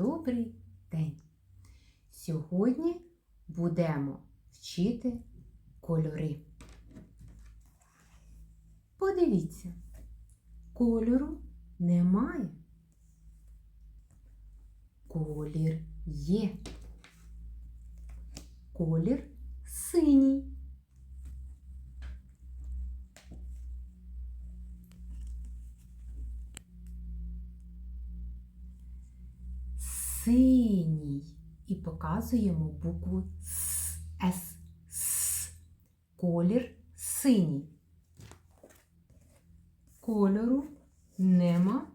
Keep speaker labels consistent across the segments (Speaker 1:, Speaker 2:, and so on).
Speaker 1: добрий день! Сьогодні будемо вчити кольори. Подивіться, кольору немає. Колір є. Колір синій. Синій. І показуємо букву С. С. С. Колір синій. Кольору нема.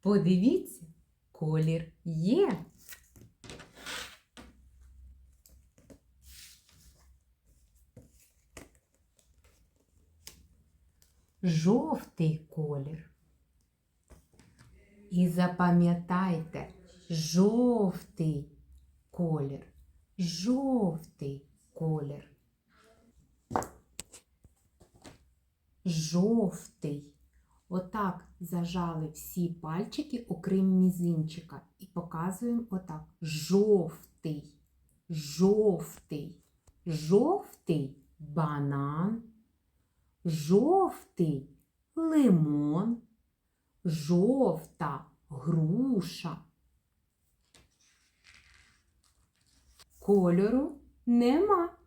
Speaker 1: Подивіться, колір є. Жовтий колір. І запам'ятайте, жовтий колір. Жовтий колір. Жовтий. Отак зажали всі пальчики, окрім мізинчика. І показуємо отак. Жовтий. Жовтий. Жовтий банан. Жовтий лимон. Жовта груша. Кольору нема.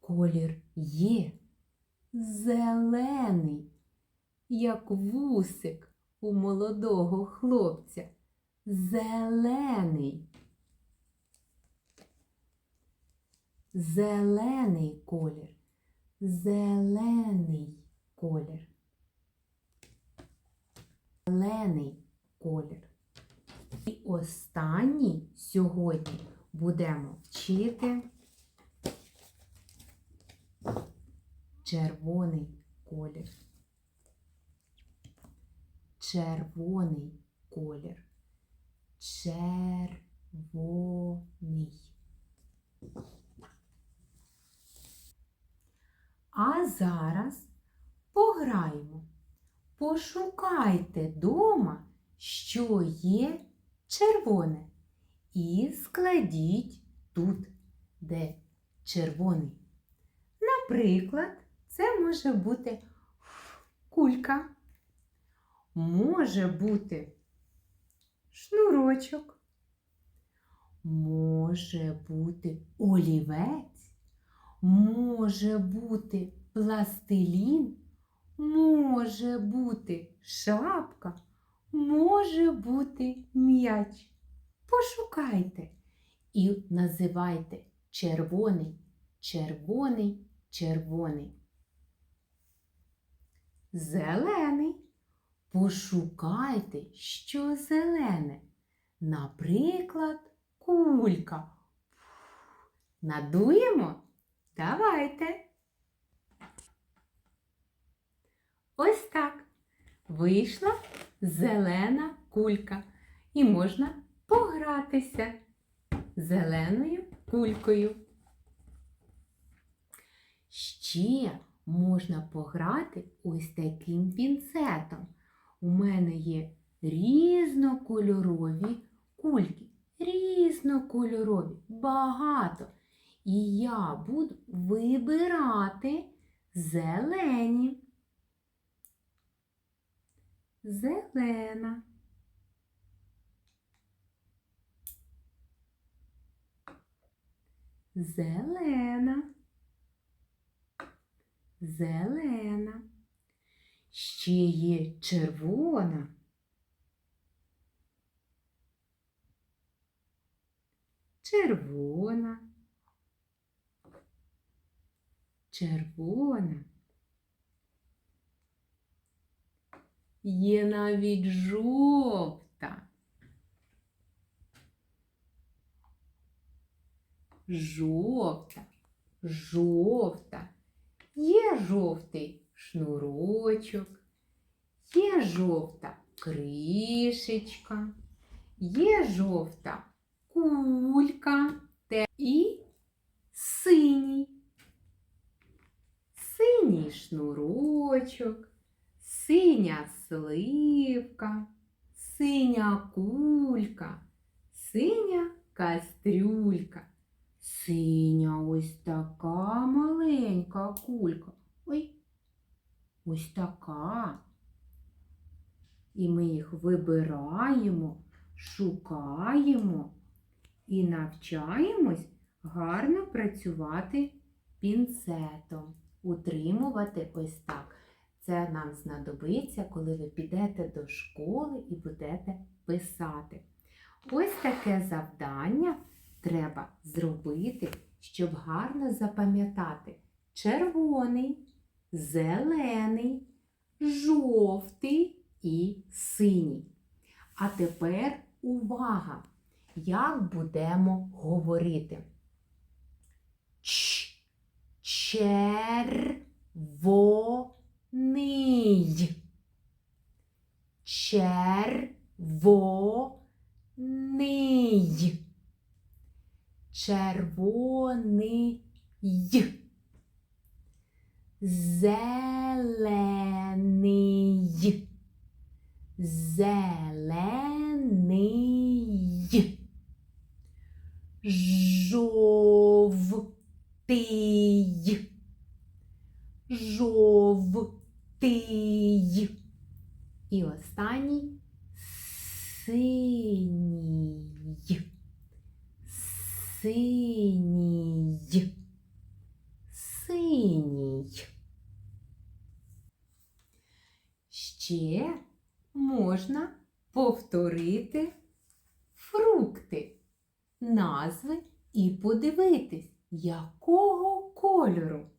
Speaker 1: Колір є зелений, як вусик у молодого хлопця. Зелений. Зелений колір. Зелений колір. Зелений колір. І останній сьогодні будемо вчити червоний колір. Червоний колір. Червоний. А зараз пограємо. Пошукайте дома, що є червоне, і складіть тут, де червоний. Наприклад, це може бути кулька, може бути шнурочок, може бути олівець, може бути пластилін, може бути шапка, може бути м'яч. Пошукайте і називайте червоний, червоний, червоний. Зелений. Пошукайте, що зелене. Наприклад, кулька. Надуємо? Давайте. Ось так. Вийшла зелена кулька. І можна погратися зеленою кулькою. Ще можна пограти ось таким пінцетом. У мене є різнокольорові кульки. Різнокольорові, багато. І я буду вибирати зелені. Зелена. Зелена. Зелена. Ще є червона. Червона. Червона. Є навіть жовта. Жовта, жовта. Є жовтий шнурочок, є жовта кришечка, є жовта кулька і синій. Синій шнурочок, синя сливка, синя кулька, синя кастрюлька. Синя ось така маленька кулька. Ой, ось така. І ми їх вибираємо, шукаємо і навчаємось гарно працювати пінцетом, утримувати ось так. Це нам знадобиться, коли ви підете до школи і будете писати. Ось таке завдання треба зробити, щоб гарно запам'ятати червоний, зелений, жовтий і синій. А тепер увага! Як будемо говорити? Ч, червоний. Зелений. Зелений. Жовтий. Жовтий. І останній синій. Синій. Синій. Ще можна повторити фрукти, назви і подивитись, якого кольору.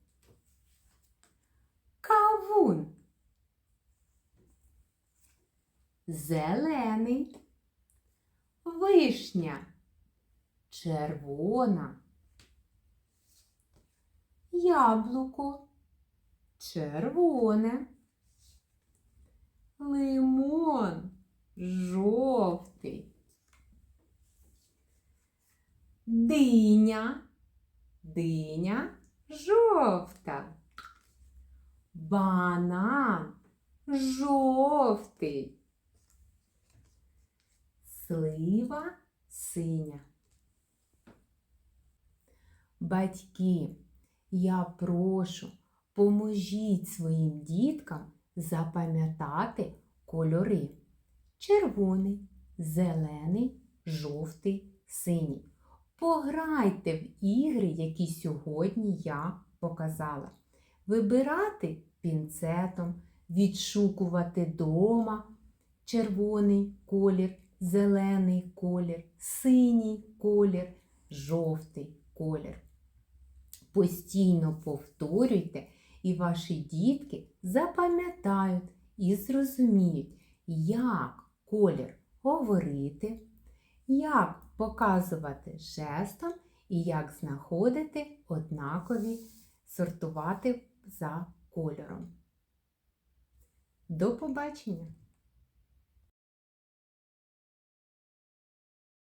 Speaker 1: Кавун. Зелений. Вишня. Червона. Яблуко. Червоне. Лимон. Жовтий. Диня. Диня жовта. Банан жовтий. Слива синя. Батьки, я прошу, поможіть своїм діткам запам'ятати кольори. Червоний, зелений, жовтий, синій. Пограйте в ігри, які сьогодні я показала. Вибирати пінцетом, відшукувати дома червоний колір, зелений колір, синій колір, жовтий колір. Постійно повторюйте, і ваші дітки запам'ятають і зрозуміють, як колір говорити, як показувати жестом і як знаходити однакові, сортувати за кольором. До побачення!